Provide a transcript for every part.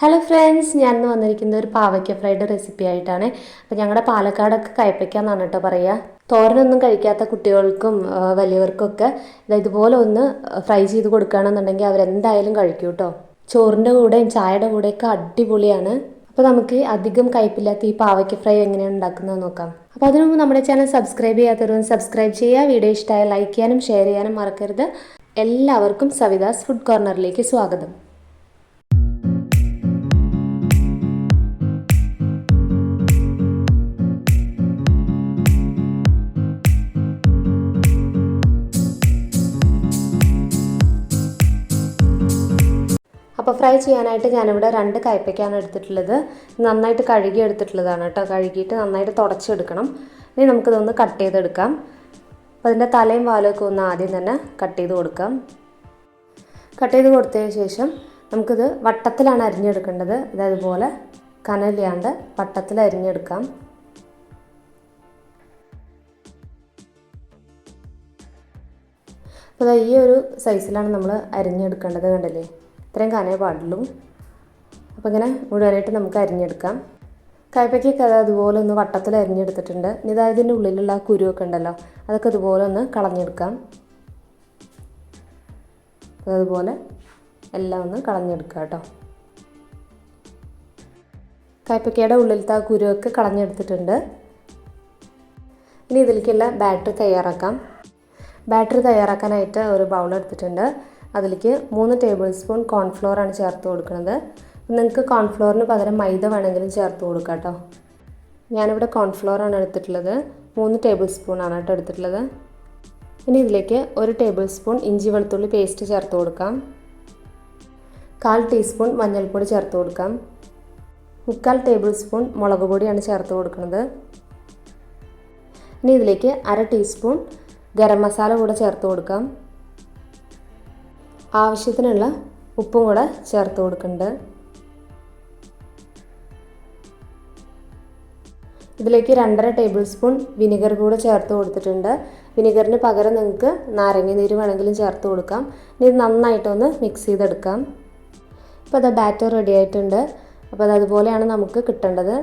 Hello friends ഞാൻ ഇന്ന് വന്നിരിക്കുന്ന ഒരു പാവയ്ക്ക ഫ്രൈഡ് റെസിപ്പി ആയിട്ടാണ്. അപ്പോൾ ഞങ്ങളുടെ പാലക്കാടൊക്കെ കയ്പ്പയ്ക്ക എന്നാണ് കേട്ടോ പറയുക തോരനൊന്നും കഴിക്കാത്ത കുട്ടികൾക്കും വലിയവർക്കൊക്കെ ഇതുപോലെ ഒന്ന് ഫ്രൈ ചെയ്ത് കൊടുക്കുകയാണെന്നുണ്ടെങ്കിൽ അവരെന്തായാലും കഴിക്കും കേട്ടോ ചോറിന്റെ കൂടെയും ചായയുടെ കൂടെയൊക്കെ അടിപൊളിയാണ്. അപ്പോൾ നമുക്ക് അധികം കയ്പില്ലാത്ത ഈ പാവയ്ക്ക ഫ്രൈ എങ്ങനെയാണ് ഉണ്ടാക്കുന്നത് നോക്കാം. അപ്പോൾ അതിനു മുമ്പ് നമ്മുടെ ചാനൽ സബ്സ്ക്രൈബ് ചെയ്യാത്തവരും സബ്സ്ക്രൈബ് ചെയ്യുക. വീഡിയോ ഇഷ്ടമായ ലൈക്ക് ചെയ്യാനും ഷെയർ ചെയ്യാനും മറക്കരുത്. എല്ലാവർക്കും സവിതാസ് ഫുഡ് കോർണറിലേക്ക് സ്വാഗതം. അപ്പോൾ ഫ്രൈ ചെയ്യാനായിട്ട് ഞാനിവിടെ രണ്ട് കയ്പ്പയ്ക്കാണ് എടുത്തിട്ടുള്ളത്. നന്നായിട്ട് കഴുകി എടുത്തിട്ടുള്ളതാണ് കേട്ടോ. കഴുകിയിട്ട് നന്നായിട്ട് തുടച്ചെടുക്കണം. ഇനി നമുക്കിതൊന്ന് കട്ട് ചെയ്തെടുക്കാം. അപ്പോൾ അതിന്റെ തലയും വാലൊക്കെ ഒന്ന് ആദ്യം തന്നെ കട്ട് ചെയ്ത് കൊടുക്കാം. കട്ട് ചെയ്ത് കൊടുത്തതിന് ശേഷം നമുക്കിത് വട്ടത്തിലാണ് അരിഞ്ഞെടുക്കേണ്ടത്. ഇതതുപോലെ കനലിയാണ്ട് വട്ടത്തിൽ അരിഞ്ഞെടുക്കാം. അപ്പോൾ ഈ ഒരു സൈസിലാണ് നമ്മൾ അരിഞ്ഞെടുക്കേണ്ടത് കണ്ടില്ലേ? ഇത്രയും കനേ പാടുള്ളൂ. അപ്പോൾ ഇങ്ങനെ മുഴുവനായിട്ട് നമുക്ക് അരിഞ്ഞെടുക്കാം. കയ്പയ്ക്കൊക്കെ അത് അതുപോലെ ഒന്ന് വട്ടത്തിൽ അരിഞ്ഞെടുത്തിട്ടുണ്ട്. ഇനി ഇതാ ഇതിന്റെ ഉള്ളിലുള്ള ആ കുരുവൊക്കെ ഉണ്ടല്ലോ അതൊക്കെ അതുപോലെ ഒന്ന് കളഞ്ഞെടുക്കാം. അതുപോലെ എല്ലാം ഒന്ന് കളഞ്ഞെടുക്കുക കേട്ടോ. കയ്പയ്ക്കയുടെ ഉള്ളിലത്തെ ആ കുരുവൊക്കെ കളഞ്ഞെടുത്തിട്ടുണ്ട്. ഇനി ഇതിലേക്കുള്ള ബാറ്ററി തയ്യാറാക്കാം. ബാറ്ററി തയ്യാറാക്കാനായിട്ട് ഒരു ബൗൾ എടുത്തിട്ടുണ്ട്. അതിലേക്ക് മൂന്ന് ടേബിൾ സ്പൂൺ കോൺഫ്ലോർ ആണ് ചേർത്ത് കൊടുക്കുന്നത്. നിങ്ങൾക്ക് കോൺഫ്ലോറിന് പകരം മൈദ വേണമെങ്കിലും ചേർത്ത് കൊടുക്കാം കേട്ടോ. ഞാനിവിടെ കോൺഫ്ലോർ ആണ് എടുത്തിട്ടുള്ളത്. മൂന്ന് ടേബിൾ സ്പൂൺ ആണ് കേട്ടോ എടുത്തിട്ടുള്ളത്. ഇനി ഇതിലേക്ക് ഒരു ടേബിൾ സ്പൂൺ ഇഞ്ചി വെളുത്തുള്ളി പേസ്റ്റ് ചേർത്ത് കൊടുക്കാം. കാൽ ടീസ്പൂൺ മഞ്ഞൾപ്പൊടി ചേർത്ത് കൊടുക്കാം. മുക്കാൽ ടേബിൾ സ്പൂൺ മുളക് പൊടിയാണ് ചേർത്ത് കൊടുക്കുന്നത്. ഇനി ഇതിലേക്ക് അര ടീസ്പൂൺ ഗരം മസാല കൂടെ ചേർത്ത് കൊടുക്കാം. ആവശ്യത്തിനുള്ള ഉപ്പും കൂടെ ചേർത്ത് കൊടുക്കുന്നുണ്ട്. ഇതിലേക്ക് രണ്ടര ടേബിൾ സ്പൂൺ വിനിഗർ കൂടെ ചേർത്ത് കൊടുത്തിട്ടുണ്ട്. വിനിഗറിന് പകരം നിങ്ങൾക്ക് നാരങ്ങ നീര് വേണമെങ്കിലും ചേർത്ത് കൊടുക്കാം. ഇനി ഇത് നന്നായിട്ടൊന്ന് മിക്സ് ചെയ്തെടുക്കാം. ഇപ്പോൾ അത് ബാറ്റർ റെഡി ആയിട്ടുണ്ട്. അപ്പോൾ അത് അതുപോലെയാണ് നമുക്ക് കിട്ടേണ്ടത്.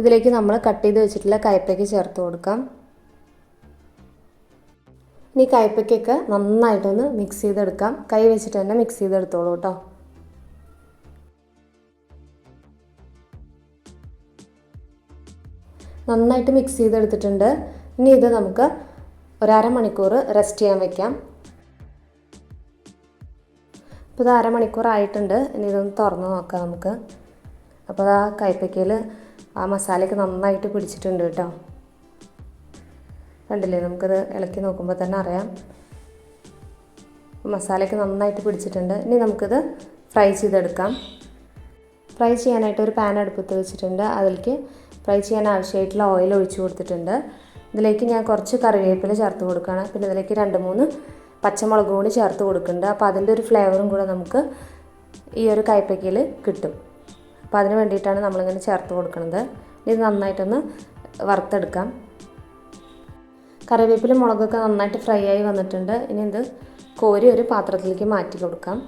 ഇതിലേക്ക് നമ്മൾ കട്ട് ചെയ്ത് വെച്ചിട്ടുള്ള കയ്പ്പയ്ക്ക് ചേർത്ത് കൊടുക്കാം. ഇനി കയ്പ്പയ്ക്കൊക്കെ നന്നായിട്ടൊന്ന് മിക്സ് ചെയ്തെടുക്കാം. കൈ വെച്ചിട്ട് തന്നെ മിക്സ് ചെയ്തെടുത്തോളൂ കേട്ടോ. നന്നായിട്ട് മിക്സ് ചെയ്തെടുത്തിട്ടുണ്ട്. ഇനി ഇത് നമുക്ക് ഒരര മണിക്കൂർ റെസ്റ്റ് ചെയ്യാൻ വെക്കാം. ഇപ്പോൾ ഇത് അരമണിക്കൂർ ആയിട്ടുണ്ട്. ഇനി ഇതൊന്ന് തുറന്ന് നോക്കാം നമുക്ക്. അപ്പോൾ ആ കയ്പ്പയ്ക്കയിൽ ആ മസാലയൊക്കെ നന്നായിട്ട് പിടിച്ചിട്ടുണ്ട് കേട്ടോ. കണ്ടില്ലേ? നമുക്കത് ഇളക്കി നോക്കുമ്പോൾ തന്നെ അറിയാം. മസാലയൊക്കെ നന്നായിട്ട് പിടിച്ചിട്ടുണ്ട്. ഇനി നമുക്കിത് ഫ്രൈ ചെയ്തെടുക്കാം. ഫ്രൈ ചെയ്യാനായിട്ട് ഒരു പാൻ അടുപ്പത്ത് വെച്ചിട്ടുണ്ട്. അതിലേക്ക് ഫ്രൈ ചെയ്യാൻ ആവശ്യമായിട്ടുള്ള ഓയിൽ ഒഴിച്ചു കൊടുത്തിട്ടുണ്ട്. ഇതിലേക്ക് ഞാൻ കുറച്ച് കറിവേപ്പില ചേർത്ത് കൊടുക്കുകയാണ്. പിന്നെ ഇതിലേക്ക് രണ്ട് മൂന്ന് പച്ചമുളക് കൂടി ചേർത്ത് കൊടുക്കുന്നുണ്ട്. അപ്പോൾ അതിന്റെ ഒരു ഫ്ലേവറും കൂടെ നമുക്ക് ഈ ഒരു കയ്പ്പയ്ക്കയിൽ കിട്ടും. അപ്പോൾ അതിന് വേണ്ടിയിട്ടാണ് നമ്മളിങ്ങനെ ചേർത്ത് കൊടുക്കുന്നത്. ഇത് നന്നായിട്ടൊന്ന് വറുത്തെടുക്കാം. കറിവേപ്പില മുളകൊക്കെ നന്നായിട്ട് ഫ്രൈ ആയി വന്നിട്ടുണ്ട്. ഇനി ഇത് കോരി ഒരു പാത്രത്തിലേക്ക് മാറ്റി കൊടുക്കാം.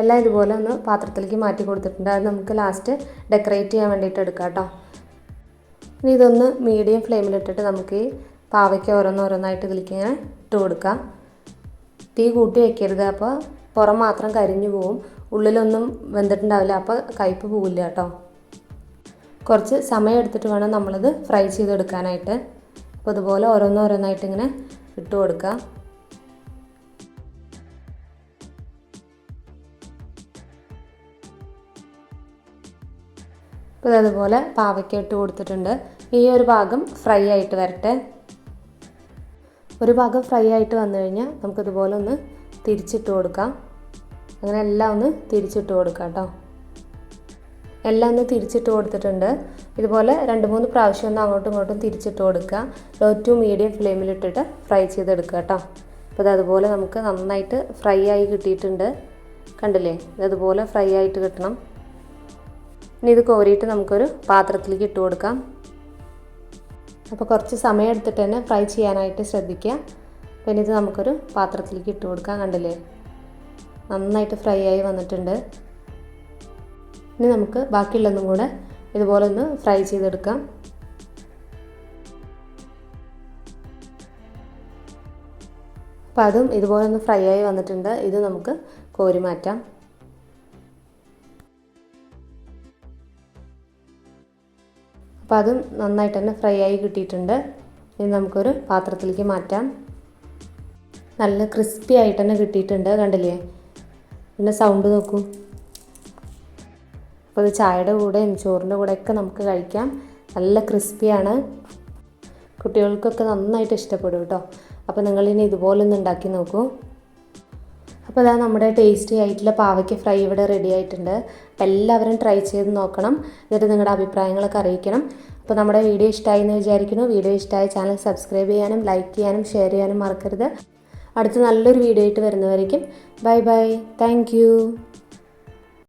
എല്ലാം ഇതുപോലെ ഒന്ന് പാത്രത്തിലേക്ക് മാറ്റി കൊടുത്തിട്ടുണ്ട്. അത് നമുക്ക് ലാസ്റ്റ് ഡെക്കറേറ്റ് ചെയ്യാൻ വേണ്ടിയിട്ട് എടുക്കാം കേട്ടോ. ഇനി ഇതൊന്ന് മീഡിയം ഫ്ലെയിമിലിട്ടിട്ട് നമുക്ക് ഈ പാവയ്ക്ക് ഓരോന്നോരോന്നായിട്ട് ഇതിലേക്ക് ഇങ്ങനെ ഇട്ട് കൊടുക്കാം. തീ കൂട്ടി വെക്കരുത്. അപ്പോൾ പുറം മാത്രം കരിഞ്ഞു പോവും. ഉള്ളിലൊന്നും വെന്തിട്ടുണ്ടാവില്ല. അപ്പോൾ കയ്പ്പ് പോവില്ല കേട്ടോ. കുറച്ച് സമയം എടുത്തിട്ട് വേണം നമ്മളത് ഫ്രൈ ചെയ്തെടുക്കാനായിട്ട്. അപ്പോൾ ഇതുപോലെ ഓരോന്നോരോന്നായിട്ട് ഇങ്ങനെ ഇട്ട് കൊടുക്കുക ഇപ്പോൾ അതുപോലെ പാവയ്ക്ക ഇട്ട് കൊടുത്തിട്ടുണ്ട്. ഈ ഒരു ഭാഗം ഫ്രൈ ആയിട്ട് വരട്ടെ. ഒരു ഭാഗം ഫ്രൈ ആയിട്ട് വന്നു കഴിഞ്ഞാൽ നമുക്കിതുപോലെ ഒന്ന് തിരിച്ചിട്ട് കൊടുക്കാം. അങ്ങനെ എല്ലാം ഒന്ന് തിരിച്ചിട്ട് കൊടുക്കാം കേട്ടോ. എല്ലാം ഒന്ന് തിരിച്ചിട്ട് കൊടുത്തിട്ടുണ്ട്. ഇതുപോലെ രണ്ട് മൂന്ന് പ്രാവശ്യം ഒന്ന് അങ്ങോട്ടും ഇങ്ങോട്ടും തിരിച്ചിട്ട് കൊടുക്കുക. ലോ ടു മീഡിയം ഫ്ലെയിമിലിട്ടിട്ട് ഫ്രൈ ചെയ്തെടുക്കുക കേട്ടോ. അപ്പോൾ ഇത് അതുപോലെ നമുക്ക് നന്നായിട്ട് ഫ്രൈ ആയി കിട്ടിയിട്ടുണ്ട്. കണ്ടില്ലേ? ഇത് അതുപോലെ ഫ്രൈ ആയിട്ട് കിട്ടണം. ഇനി ഇത് കോരിയിട്ട് നമുക്കൊരു പാത്രത്തിലേക്ക് ഇട്ട് കൊടുക്കാം. അപ്പോൾ കുറച്ച് സമയം എടുത്തിട്ട് തന്നെ ഫ്രൈ ചെയ്യാനായിട്ട് ശ്രദ്ധിക്കുക. പിന്നെ ഇത് നമുക്കൊരു പാത്രത്തിലേക്ക് ഇട്ട് കൊടുക്കാം. കണ്ടില്ലേ? നന്നായിട്ട് ഫ്രൈ ആയി വന്നിട്ടുണ്ട്. ഇനി നമുക്ക് ബാക്കിയുള്ളതും കൂടെ ഇതുപോലെ ഒന്ന് ഫ്രൈ ചെയ്തെടുക്കാം. അപ്പോൾ അതും ഇതുപോലെ ഒന്ന് ഫ്രൈ ആയി വന്നിട്ടുണ്ട്. ഇത് നമുക്ക് കോരി മാറ്റാം. അപ്പോൾ അതും നന്നായിട്ട് തന്നെ ഫ്രൈ ആയി കിട്ടിയിട്ടുണ്ട്. ഇനി നമുക്കൊരു പാത്രത്തിലേക്ക് മാറ്റാം. നല്ല ക്രിസ്പി ആയിട്ട് തന്നെ കിട്ടിയിട്ടുണ്ട്. കണ്ടില്ലേ? പിന്നെ സൗണ്ട് നോക്കൂ. അപ്പോൾ ഇത് ചായയുടെ കൂടെയും ചോറിന്റെ കൂടെയൊക്കെ നമുക്ക് കഴിക്കാം. നല്ല ക്രിസ്പിയാണ്. കുട്ടികൾക്കൊക്കെ നന്നായിട്ട് ഇഷ്ടപ്പെടും കേട്ടോ. അപ്പോൾ നിങ്ങളിനി ഇതുപോലെ ഒന്ന് ഉണ്ടാക്കി നോക്കൂ. അപ്പോൾ അതാ നമ്മുടെ ടേസ്റ്റി ആയിട്ടുള്ള പാവയ്ക്ക് ഫ്രൈ ഇവിടെ റെഡി ആയിട്ടുണ്ട്. അപ്പോൾ എല്ലാവരും ട്രൈ ചെയ്ത് നോക്കണം. എന്നിട്ട് നിങ്ങളുടെ അഭിപ്രായങ്ങളൊക്കെ അറിയിക്കണം. അപ്പോൾ നമ്മുടെ വീഡിയോ ഇഷ്ടമായി എന്ന് വിചാരിക്കുന്നു. വീഡിയോ ഇഷ്ടമായ ചാനൽ സബ്സ്ക്രൈബ് ചെയ്യാനും ലൈക്ക് ചെയ്യാനും ഷെയർ ചെയ്യാനും മറക്കരുത്. അടുത്ത നല്ലൊരു വീഡിയോ ആയിട്ട് വരുന്നവരേക്കും. Bye bye thank